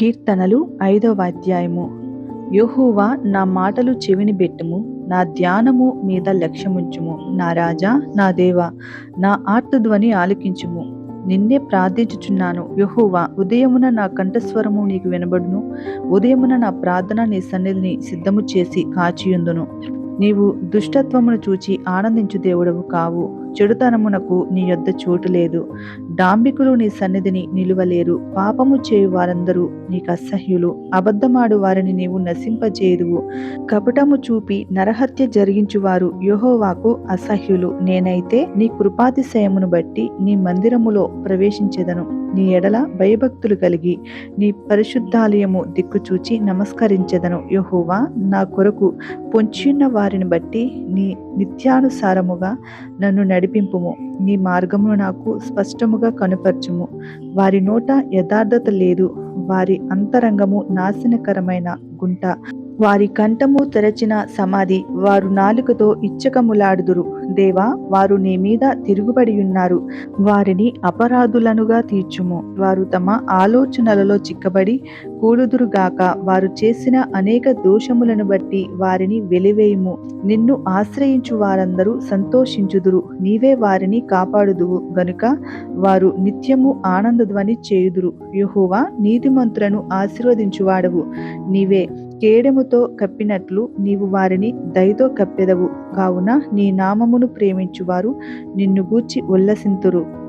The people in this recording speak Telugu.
కీర్తనలు ఐదవ అధ్యాయము. యెహోవా నా మాటలు చెవిని పెట్టుము నా ధ్యానము మీద లక్ష్యముంచుము. నా రాజా నా దేవా నా ఆర్తధ్వని ఆలకించుము. నిన్నే ప్రార్థించుచున్నాను యెహోవా ఉదయమున నా కంఠస్వరము నీకు వినబడును ఉదయమున నా ప్రార్థన నీ సన్నిధిని సిద్ధము చేసి కాచియుందును. నీవు దుష్టత్వమును చూచి ఆనందించు దేవుడవు కావు. చెడుతనమునకు నీ యొద్ద చోటు లేదు. డాంబికులు నీ సన్నిధిని నిలువలేరు. పాపము చేయు వారందరూ నీకు అసహ్యులు. అబద్ధమాడు వారిని నీవు నశింపజేయుదువు. కపటము చూపి నరహత్య జరిగించువారు యోహోవాకు అసహ్యులు. నేనైతే నీ కృపాతిశయమును బట్టి నీ మందిరములో ప్రవేశించెదను. నీ ఎడల భయభక్తులు కలిగి నీ పరిశుద్ధాలయము దిక్కుచూచి నమస్కరించెదను. యహోవా నా కొరకు పొంచిన్న వారిని బట్టి నీ నిత్యానుసారముగా నన్ను నడిపింపుము. నీ మార్గమును నాకు స్పష్టముగా కనుపరచుము. వారి నోట యథార్థత లేదు. వారి అంతరంగము నాశనకరమైన గుంట. వారి కంఠము తెరచిన సమాధి వారు నాలుకతో ఇచ్చకములాడుదురు. దేవా వారు నీ మీద తిరుగుబడి ఉన్నారు వారిని అపరాధులనుగా తీర్చుము. వారు తమ ఆలోచనలలో చిక్కబడి కూడుదురుగాక వారు చేసిన అనేక దోషములను బట్టి వారిని వెలివేయుము. నిన్ను ఆశ్రయించు వారందరూ సంతోషించుదురు. నీవే వారిని కాపాడుదువు. గనుక వారు నిత్యము ఆనందధ్వని చేయుదురు. యుహోవా నీతిమంతులను ఆశీర్వదించువాడవు. నీవే కేడెముతో కప్పినట్లు నీవు వారిని దయతో కప్పెదవు. కావున నీ నామమును ప్రేమించువారు నిన్ను గూర్చి ఉల్లసింతురు.